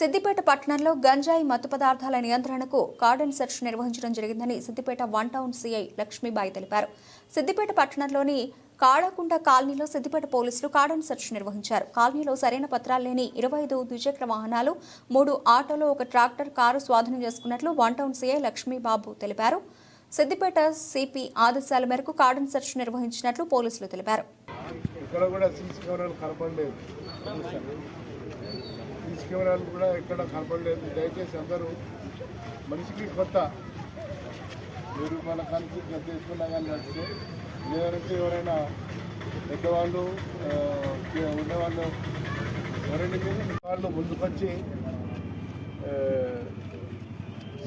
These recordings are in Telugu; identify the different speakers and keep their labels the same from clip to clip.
Speaker 1: సిద్దిపేట పట్టణంలో గంజాయి మత్తు పదార్థాల నియంత్రణకు కార్డన్ సెర్చ్ నిర్వహించడం జరిగిందని Siddipet one town CI Lakshmibai తెలిపారు. సిద్దిపేట పట్టణంలోని కాళకుంట కాలనీలో సిద్దిపేట పోలీసులు కార్డన్ సెర్చ్ నిర్వహించారు. కాలనీలో సరైన పత్రాలు లేని ఇరవై ఐదు ద్విచక్ర వాహనాలు మూడు ఆటోలు ఒక ట్రాక్టర్ కారు స్వాధీనం చేసుకున్నట్లు వన్ టౌన్ సీఐ లక్ష్మీబాబు తెలిపారు. సిద్దిపేట సిపి ఆదేశాల మేరకు కార్డన్ సెర్చ్ నిర్వహించినట్లు పోలీసులు తెలిపారు.
Speaker 2: ఇక్కడ కూడా సీసీ కెమెరాలు కూడా ఎక్కడ కనపడలేదు. దయచేసి అందరూ మనిషికి కొత్త. మీరు మన కలిసి తీసుకున్నా కానీ నడిస్తే లేదంటే ఎవరైనా పెద్దవాళ్ళు ఉన్నవాళ్ళు ఎవరైనా మీరు వాళ్ళు ముందుకొచ్చి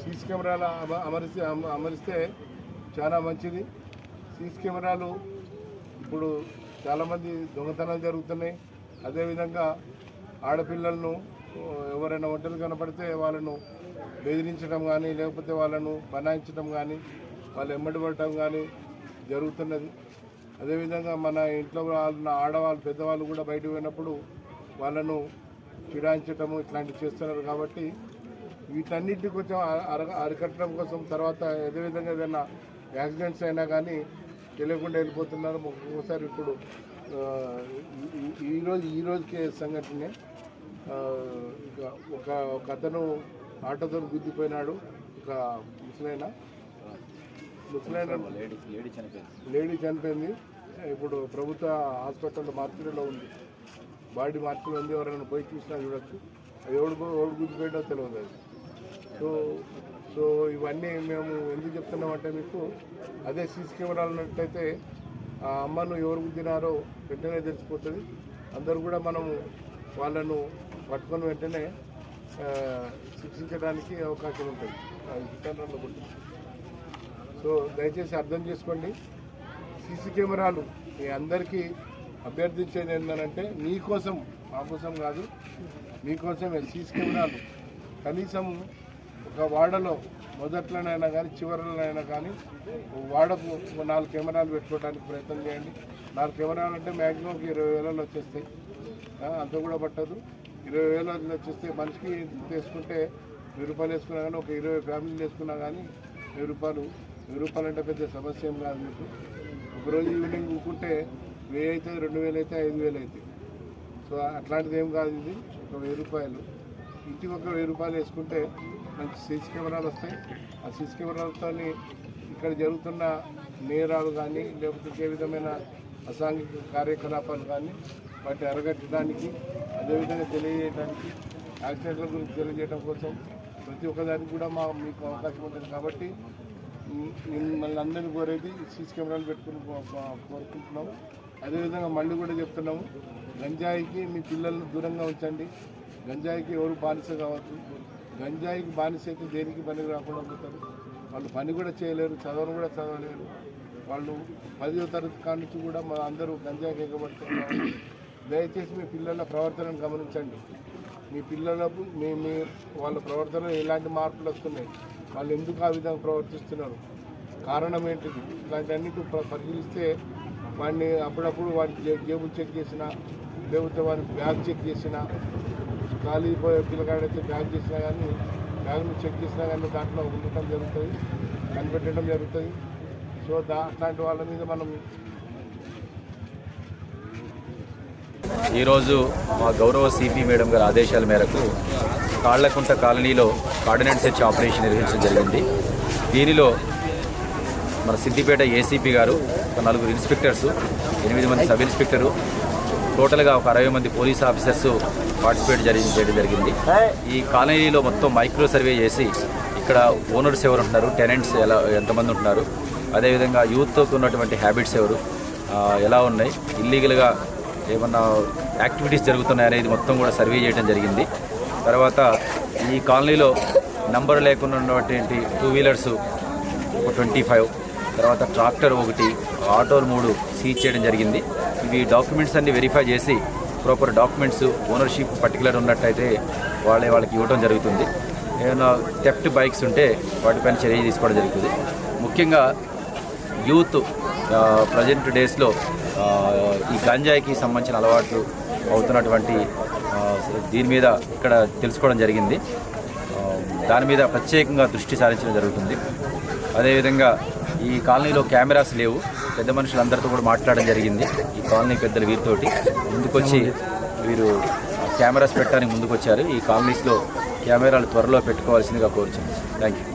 Speaker 2: సీసీ కెమెరాలు అమరిస్తే అమరిస్తే చాలా మంచిది. సీసీ కెమెరాలు ఇప్పుడు చాలామంది దొంగతనాలు జరుగుతున్నాయి. అదేవిధంగా ఆడపిల్లలను ఎవరైనా ఒంటరి కనపడితే వాళ్ళను బెదిరించడం కానీ లేకపోతే వాళ్ళను బనాయించడం కానీ వాళ్ళు ఎమ్మడి పడటం కానీ జరుగుతున్నది. అదేవిధంగా మన ఇంట్లో వాళ్ళ ఆడవాళ్ళు పెద్దవాళ్ళు కూడా బయటకు పోయినప్పుడు వాళ్ళను చిడాయించటము ఇట్లాంటివి చేస్తున్నారు కాబట్టి వీటన్నిటిని కొంచెం అర- అరికట్టడం కోసం తర్వాత అదేవిధంగా ఏదైనా యాక్సిడెంట్స్ అయినా కానీ తెలియకుండా వెళ్ళిపోతున్నారు. ఒక్కొక్కసారి ఇప్పుడు ఈరోజు ఈ- రోజు ఈ సంఘటనే. ఒక ఒక అతను ఆటోతో గుద్దిపోయినాడు. ఒక ముసలైన ముసలైన లేడీ చనిపోయింది. ఇప్పుడు ప్రభుత్వ హాస్పిటల్ మార్చిలో ఉంది. బాడీ మార్చిలో ఉంది. ఎవరైనా పోయి చూసినా చూడొచ్చు. అది ఎవడు ఎవడు గుద్దిపోయిందో తెలియదు అది. సో సో ఇవన్నీ మేము ఎందుకు చెప్తున్నామంటే మీకు అదే సీసీ కెమెరాలు ఉన్నట్టయితే ఆ అమ్మను ఎవరు గుద్దినారో వెంటనే తెలిసిపోతుంది. అందరూ కూడా మనము వాళ్ళను పట్టుకొని వెంటనే శిక్షించడానికి అవకాశం ఉంటుంది. అది కెమెరాలో ఉంటుంది సో దయచేసి అర్థం చేసుకోండి. సీసీ కెమెరాలు మీ అందరికీ అభ్యర్థించేది ఏంటంటే మీకోసం మా కోసం కాదు మీకోసమే సీసీ కెమెరాలు. కనీసం ఒక వాడలో మొదట్లోనైనా కానీ చివరిలోనైనా కానీ వాడకు నాలుగు కెమెరాలు పెట్టుకోవడానికి ప్రయత్నం చేయండి. నాలుగు కెమెరాలు అంటే మ్యాక్సిమం ఇరవై వేలలో వచ్చేస్తాయి. అంత కూడా పట్టదు. ఇరవై వేలు వచ్చేస్తే మనిషికి తీసుకుంటే వెయ్యి రూపాయలు వేసుకున్నా కానీ ఒక ఇరవై ఫ్యామిలీలు వేసుకున్నా కానీ వెయ్యి రూపాయలు వెయ్యి రూపాయలు అంటే పెద్ద సమస్య ఏం కాదు మీకు. ఒకరోజు ఈవినింగ్ ఊకుంటే వెయ్యి అయితే రెండు వేలు అయితే ఐదు వేలు అవుతాయి. సో అట్లాంటిది ఏం కాదు ఇది ఒక వెయ్యి రూపాయలు. ఇంటికి ఒక వెయ్యి రూపాయలు వేసుకుంటే మంచి సీసీ కెమెరాలు వస్తాయి. ఆ సీసీ కెమెరాలతో ఇక్కడ జరుగుతున్న నేరాలు కానీ లేకపోతే ఏ విధమైన అసాంఘిక కార్యకలాపాలు కానీ వాటిని అరగట్టడానికి అదేవిధంగా తెలియజేయడానికి యాక్సిడెంట్ల గురించి తెలియజేయడం కోసం ప్రతి ఒక్కదానికి కూడా మా మీకు అవకాశం ఉంటుంది కాబట్టి మిమ్మల్ని అందరినీ కోరేది సీసీ కెమెరాలు పెట్టుకుని కోరుకుంటున్నాము. అదేవిధంగా మళ్ళీ కూడా చెప్తున్నాము గంజాయికి మీ పిల్లలను దూరంగా ఉంచండి. గంజాయికి ఎవరు బానిస కావచ్చు గంజాయికి బానిస అయితే దేనికి పని రాకుండా పోతారు. వాళ్ళు పని కూడా చేయలేరు చదవను కూడా చదవలేరు. వాళ్ళు పదో తరగతి కాడి నుంచి కూడా మా అందరూ గంజాయికి ఎగబడుతున్నారు. దయచేసి మీ పిల్లల ప్రవర్తనను గమనించండి. మీ పిల్లలకు మీ మీ వాళ్ళ ప్రవర్తన ఎలాంటి మార్పులు వస్తున్నాయి? వాళ్ళు ఎందుకు ఆ విధంగా ప్రవర్తిస్తున్నారు? కారణం ఏంటిది? ఇలాంటివన్నిటి పరిశీలిస్తే వాడిని అప్పుడప్పుడు వాడి జేబు జేబులు చెక్ చేసినా లేకపోతే వాడి బ్యాగ్ చెక్ చేసినా ఖాళీ పోయే పిల్లగాడైతే బ్యాగ్ చేసినా కానీ బ్యాగ్ను చెక్ చేసినా కానీ దాంట్లో ఉండటం జరుగుతుంది కనిపెట్టడం జరుగుతుంది. సో దా అట్లాంటి వాళ్ళ మీద మనం
Speaker 3: ఈరోజు మా గౌరవ సిపి మేడం గారి ఆదేశాల మేరకు కాళ్ళకుంట కాలనీలో కార్డినెంట్ సెర్చ్ ఆపరేషన్ నిర్వహించడం జరిగింది. దీనిలో మన సిద్దిపేట ఏసీపీ గారు ఒక నలుగురు ఇన్స్పెక్టర్స్ ఎనిమిది మంది సబ్ ఇన్స్పెక్టరు టోటల్గా ఒక అరవై మంది పోలీస్ ఆఫీసర్స్ పార్టిసిపేట్ జరిగి చేయడం జరిగింది. ఈ కాలనీలో మొత్తం మైక్రో సర్వే చేసి ఇక్కడ ఓనర్స్ ఎవరు ఉంటున్నారు టెనెంట్స్ ఎలా ఎంతమంది ఉంటున్నారు అదేవిధంగా యూత్తో ఉన్నటువంటి హ్యాబిట్స్ ఎవరు ఎలా ఉన్నాయి ఇల్లీగల్గా ఏమన్నా యాక్టివిటీస్ జరుగుతున్నాయి అనేది మొత్తం కూడా సర్వే చేయడం జరిగింది. తర్వాత ఈ కాలనీలో నంబర్ లేకుండా ఉన్నటువంటి టూ వీలర్స్ ఒక ట్వంటీ ఫైవ్ తర్వాత ట్రాక్టర్ ఒకటి ఆటోలు మూడు సీజ్ చేయడం జరిగింది. ఇవి డాక్యుమెంట్స్ అన్ని వెరిఫై చేసి ప్రాపర్ డాక్యుమెంట్స్ ఓనర్షిప్ పర్టికులర్ ఉన్నట్టయితే వాళ్ళే వాళ్ళకి ఇవ్వడం జరుగుతుంది. ఏమైనా థెఫ్ట్ బైక్స్ ఉంటే వాటిపైన చర్య తీసుకోవడం జరుగుతుంది. ముఖ్యంగా యూత్ ప్రజెంట్ డేస్లో ఈ గంజాయికి సంబంధించిన అలవాట్లు అవుతున్నటువంటి దీని మీద ఇక్కడ తెలుసుకోవడం జరిగింది. దాని మీద ప్రత్యేకంగా దృష్టి సారించడం జరుగుతుంది. అదేవిధంగా ఈ కాలనీలో కెమెరాస్ లేవు. పెద్ద మనుషులందరితో కూడా మాట్లాడడం జరిగింది. ఈ కాలనీ పెద్దలు వీరితోటి ముందుకొచ్చి వీరు కెమెరాస్ పెట్టడానికి ముందుకొచ్చారు. ఈ కాలనీస్లో కెమెరాలు త్వరలో పెట్టుకోవాల్సిందిగా కోరుచున్నాను. Thank you